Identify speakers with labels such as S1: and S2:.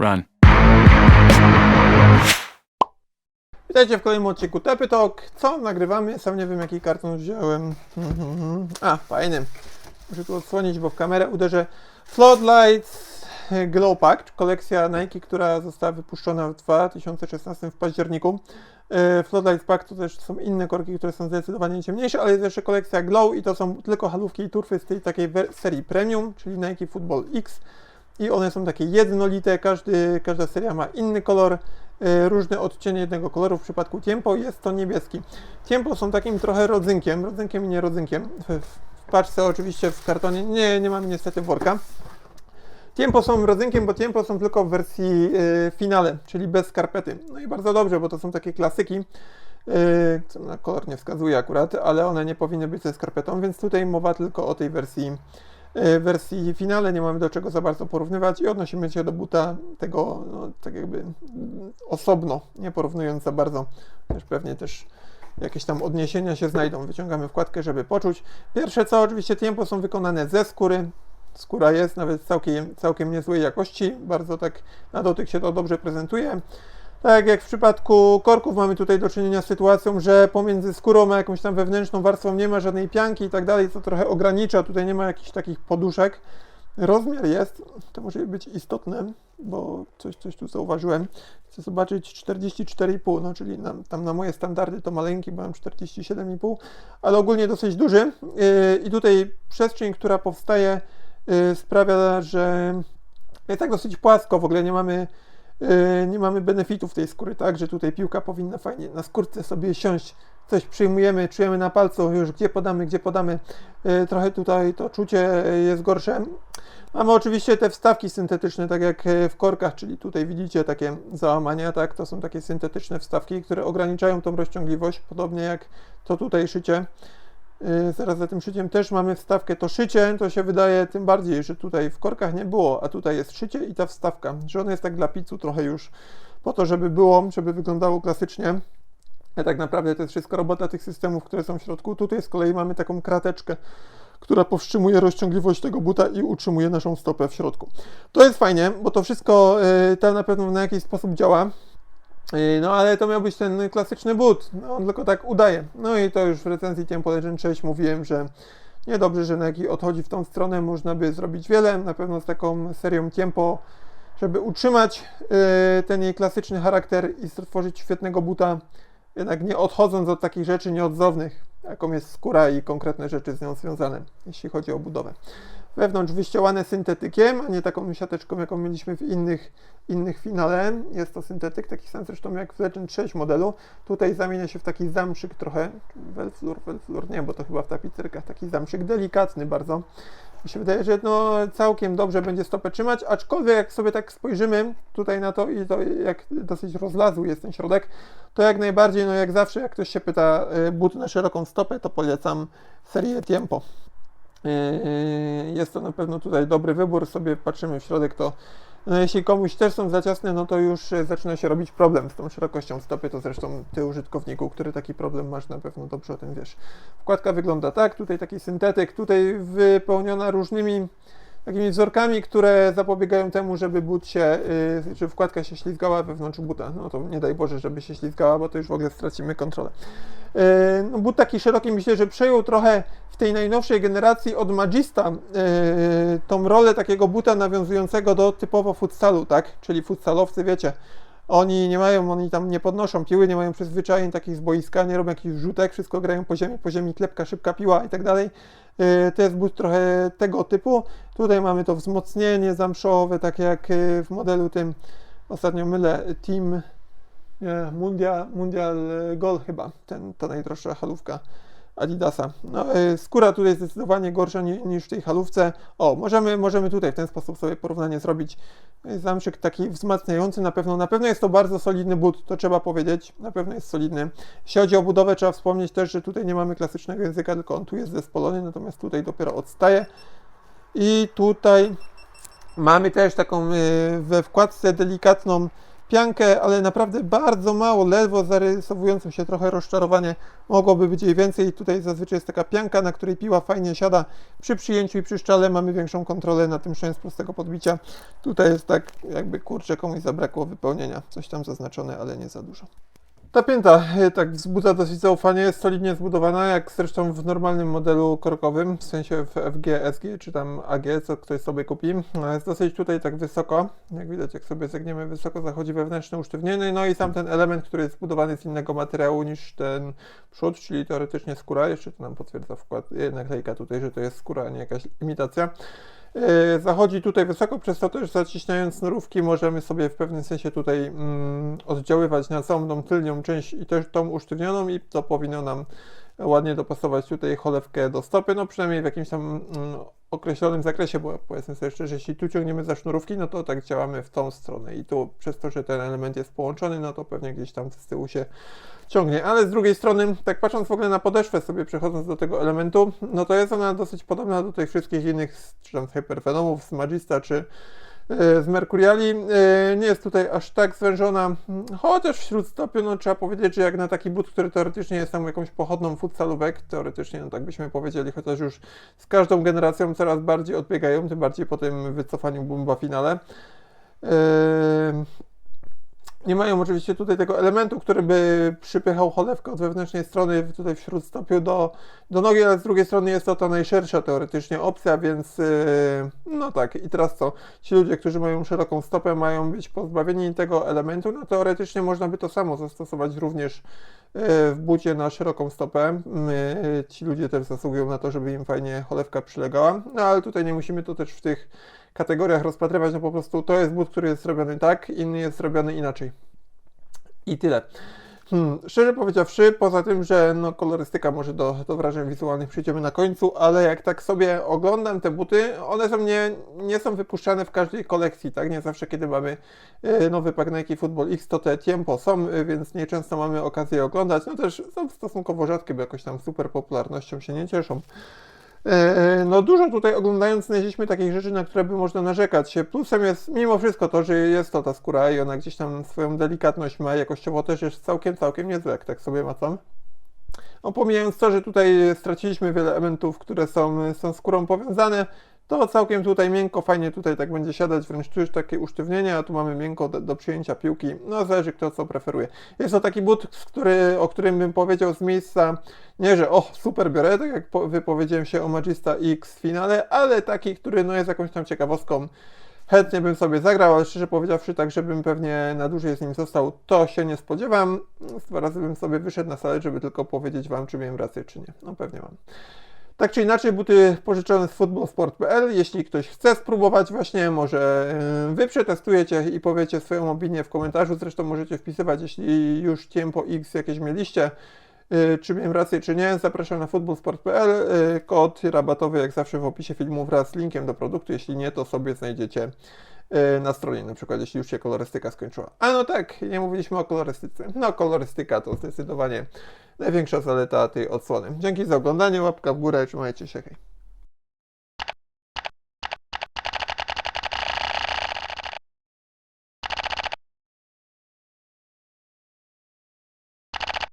S1: Run.
S2: Witajcie w kolejnym odcinku Tepy Talk. Co nagrywamy? Sam nie wiem jaki karton wziąłem. A, fajny. Muszę tu odsłonić, bo w kamerę uderzę. Floodlights Glow Pack, kolekcja Nike, która została wypuszczona w 2016 w październiku. E, Floodlights Pack to też są inne korki, które są zdecydowanie ciemniejsze, ale jest jeszcze kolekcja Glow i to są tylko halówki i turfy z tej takiej serii Premium, czyli Nike Football X i one są takie jednolite, każdy, każda seria ma inny kolor, e, różne odcienie jednego koloru, w przypadku Tiempo jest to niebieski. Tiempo są takim trochę rodzynkiem, rodzynkiem i nie rodzynkiem, w, paczce oczywiście w kartonie, nie, nie mamy niestety worka. Tiempo są rodzynkiem, bo Tiempo są tylko w wersji e, finale, czyli bez skarpety. No i bardzo dobrze, bo to są takie klasyki, co na kolor nie wskazuje akurat, ale one nie powinny być ze skarpetą, więc tutaj mowa tylko o tej wersji e, wersji finale, nie mamy do czego za bardzo porównywać i odnosimy się do buta tego no, tak jakby mm, osobno, nie porównując za bardzo. Też pewnie też jakieś tam odniesienia się znajdą. Wyciągamy wkładkę, żeby poczuć. Pierwsze co, oczywiście tempo są wykonane ze skóry. Skóra jest nawet całkiem, całkiem niezłej jakości, bardzo tak na dotyk się to dobrze prezentuje. Tak jak w przypadku korków mamy tutaj do czynienia z sytuacją, że pomiędzy skórą a jakąś tam wewnętrzną warstwą nie ma żadnej pianki i tak dalej, co trochę ogranicza. Tutaj nie ma jakichś takich poduszek. Rozmiar jest, to może być istotne, bo coś, coś tu zauważyłem. Chcę zobaczyć 44,5, no czyli na, tam na moje standardy to maleńki, bo mam 47,5, ale ogólnie dosyć duży. Yy, I tutaj przestrzeń, która powstaje, yy, sprawia, że jest tak dosyć płasko, w ogóle nie mamy nie mamy benefitów tej skóry, tak, że tutaj piłka powinna fajnie na skórce sobie siąść, coś przyjmujemy, czujemy na palcu już gdzie podamy, gdzie podamy, Yy, trochę tutaj to czucie jest gorsze. Mamy oczywiście te wstawki syntetyczne, tak jak w korkach, czyli tutaj widzicie takie załamania, tak, to są takie syntetyczne wstawki, które ograniczają tą rozciągliwość, podobnie jak to tutaj szycie. Yy, Zaraz za tym szyciem też mamy wstawkę. To szycie to się wydaje tym bardziej, że tutaj w korkach nie było, a tutaj jest szycie i ta wstawka, że ona jest tak dla pizzu trochę już po to, żeby było, żeby wyglądało klasycznie. A tak naprawdę to jest wszystko robota tych systemów, które są w środku. Tutaj z kolei mamy taką krateczkę, która powstrzymuje rozciągliwość tego buta i utrzymuje naszą stopę w środku. To jest fajnie, bo to wszystko yy, na pewno na jakiś sposób działa. Yy, No ale to miał być ten klasyczny but, no, on tylko tak udaje. No i to już w recenzji Tempo Legend 6 mówiłem, że niedobrze, że Nike odchodzi w tą stronę, można by zrobić wiele, na pewno z taką serią Tempo, żeby utrzymać yy, ten jej klasyczny charakter i stworzyć świetnego buta, jednak nie odchodząc od takich rzeczy nieodzownych, jaką jest skóra i konkretne rzeczy z nią związane, jeśli chodzi o budowę. Wewnątrz wyścielane syntetykiem, a nie taką siateczką, jaką mieliśmy w innych, innych finale. Jest to syntetyk, taki sam zresztą jak w Legend 6 modelu. Tutaj zamienia się w taki zamszyk trochę, welflur, welflur, nie, bo to chyba w tapicerkach, taki zamszyk delikatny bardzo. Mi się wydaje, że no, całkiem dobrze będzie stopę trzymać, aczkolwiek jak sobie tak spojrzymy tutaj na to i to jak dosyć rozlazły jest ten środek, to jak najbardziej, no jak zawsze, jak ktoś się pyta y, but na szeroką stopę, to polecam serię Tempo. Yy, Jest to na pewno tutaj dobry wybór. Sobie patrzymy w środek, to no jeśli komuś też są za ciasne, no to już e, zaczyna się robić problem z tą szerokością stopy. To zresztą ty użytkowniku, który taki problem masz, na pewno dobrze o tym wiesz. Wkładka wygląda tak, tutaj taki syntetyk, tutaj wypełniona różnymi takimi wzorkami, które zapobiegają temu, żeby but się, żeby wkładka się ślizgała wewnątrz buta. No to nie daj Boże, żeby się ślizgała, bo to już w ogóle stracimy kontrolę. Yy, no, but taki szeroki myślę, że przejął trochę w tej najnowszej generacji od Magista yy, tą rolę takiego buta nawiązującego do typowo futsalu, tak? Czyli futsalowcy, wiecie, oni nie mają, oni tam nie podnoszą piły, nie mają przyzwyczajeń takich z boiska, nie robią jakichś rzutek, wszystko grają po ziemi, po ziemi, klepka, szybka piła i tak dalej. Yy, To jest but trochę tego typu. Tutaj mamy to wzmocnienie zamszowe, tak jak yy, w modelu tym, ostatnio mylę, Team Mundial, Mundial Gol chyba, ten, ta najdroższa halówka Adidasa. No, yy, skóra tutaj jest zdecydowanie gorsza ni, niż w tej halówce. O, możemy, możemy tutaj w ten sposób sobie porównanie zrobić. Zamszyk taki wzmacniający na pewno. Na pewno jest to bardzo solidny but, to trzeba powiedzieć. Na pewno jest solidny. Jeśli chodzi o budowę, trzeba wspomnieć też, że tutaj nie mamy klasycznego języka, tylko on tu jest zespolony, natomiast tutaj dopiero odstaje. I tutaj mamy też taką y, we wkładce delikatną piankę, ale naprawdę bardzo mało, ledwo zarysowującym się trochę rozczarowanie. Mogłoby być jej więcej. Tutaj zazwyczaj jest taka pianka, na której piła fajnie siada. Przy przyjęciu i przy szczale mamy większą kontrolę nad tym z prostego podbicia. Tutaj jest tak, jakby kurczę, komuś zabrakło wypełnienia. Coś tam zaznaczone, ale nie za dużo. Ta pięta e, tak wzbudza dosyć zaufanie, jest solidnie zbudowana, jak zresztą w normalnym modelu korkowym, w sensie w FG, SG czy tam AG, co ktoś sobie kupi. E, Jest dosyć tutaj tak wysoko, jak widać jak sobie zegniemy wysoko, zachodzi wewnętrzne usztywnienie, no i sam ten element, który jest zbudowany z innego materiału niż ten przód, czyli teoretycznie skóra, jeszcze to nam potwierdza wkład, naklejka tutaj, że to jest skóra, a nie jakaś imitacja. Yy, Zachodzi tutaj wysoko, przez to też zaciśniając sznurówki możemy sobie w pewnym sensie tutaj mm, oddziaływać na całą tą tylnią część i też tą usztywnioną i to powinno nam ładnie dopasować tutaj cholewkę do stopy, no przynajmniej w jakimś tam mm, określonym zakresie, bo powiedzmy sobie szczerze, jeśli tu ciągniemy za sznurówki, no to tak działamy w tą stronę. I tu przez to, że ten element jest połączony, no to pewnie gdzieś tam z tyłu się ciągnie, ale z drugiej strony, tak patrząc w ogóle na podeszwę sobie przechodząc do tego elementu, no to jest ona dosyć podobna do tych wszystkich innych, czy tam z Hypervenomów, z Magista, czy z Mercuriali. E, Nie jest tutaj aż tak zwężona, chociaż wśród stopiu, no trzeba powiedzieć, że jak na taki but, który teoretycznie jest tam jakąś pochodną futsalówek, teoretycznie, no tak byśmy powiedzieli, chociaż już z każdą generacją coraz bardziej odbiegają, tym bardziej po tym wycofaniu Bumba finale. E, nie mają oczywiście tutaj tego elementu, który by przypychał cholewkę od wewnętrznej strony tutaj w śródstopiu do, do nogi, ale z drugiej strony jest to ta najszersza teoretycznie opcja, więc yy, no tak. I teraz co? Ci ludzie, którzy mają szeroką stopę, mają być pozbawieni tego elementu, no teoretycznie można by to samo zastosować również yy, w bucie na szeroką stopę. Yy, Ci ludzie też zasługują na to, żeby im fajnie cholewka przylegała, no ale tutaj nie musimy to też w tych kategoriach rozpatrywać, no po prostu to jest but, który jest zrobiony tak, inny jest zrobiony inaczej. I tyle. Hmm, szczerze powiedziawszy, poza tym, że no, kolorystyka może do, do wrażeń wizualnych przyjdziemy na końcu, ale jak tak sobie oglądam te buty, one są nie, nie są wypuszczane w każdej kolekcji, tak? Nie zawsze, kiedy mamy e, nowy pak Nike Football X, to te tempo są, e, więc nieczęsto mamy okazję oglądać. No też są stosunkowo rzadkie, bo jakoś tam super popularnością się nie cieszą. E, No dużo tutaj oglądając znaleźliśmy takich rzeczy, na które by można narzekać. Plusem jest mimo wszystko to, że jest to ta skóra i ona gdzieś tam swoją delikatność ma, jakościowo też jest całkiem, całkiem niezłe, jak tak sobie macam. No pomijając to, że tutaj straciliśmy wiele elementów, które są, są skórą powiązane, to całkiem tutaj miękko, fajnie tutaj tak będzie siadać, wręcz już takie usztywnienie, a tu mamy miękko do, do przyjęcia piłki. No zależy kto co preferuje. Jest to taki but, który, o którym bym powiedział z miejsca, nie że o super biorę, tak jak po, wypowiedziałem się o Magista X w finale, ale taki, który no jest jakąś tam ciekawostką. Chętnie bym sobie zagrał, ale szczerze powiedziawszy, tak żebym pewnie na dłużej z nim został, to się nie spodziewam. Dwa razy bym sobie wyszedł na salę, żeby tylko powiedzieć Wam, czy miałem rację, czy nie. No pewnie mam. Tak czy inaczej, buty pożyczone z footballsport.pl. Jeśli ktoś chce spróbować, właśnie może wy przetestujecie i powiecie swoją opinię w komentarzu. Zresztą możecie wpisywać, jeśli już Tempo X jakieś mieliście, yy, czy miałem rację, czy nie. Zapraszam na footballsport.pl. Yy, Kod rabatowy, jak zawsze, w opisie filmu wraz z linkiem do produktu. Jeśli nie, to sobie znajdziecie yy, na stronie, na przykład, jeśli już się kolorystyka skończyła. A no tak, nie mówiliśmy o kolorystyce. No, kolorystyka to zdecydowanie największa zaleta tej odsłony. Dzięki za oglądanie, łapka w górę, trzymajcie się, hej.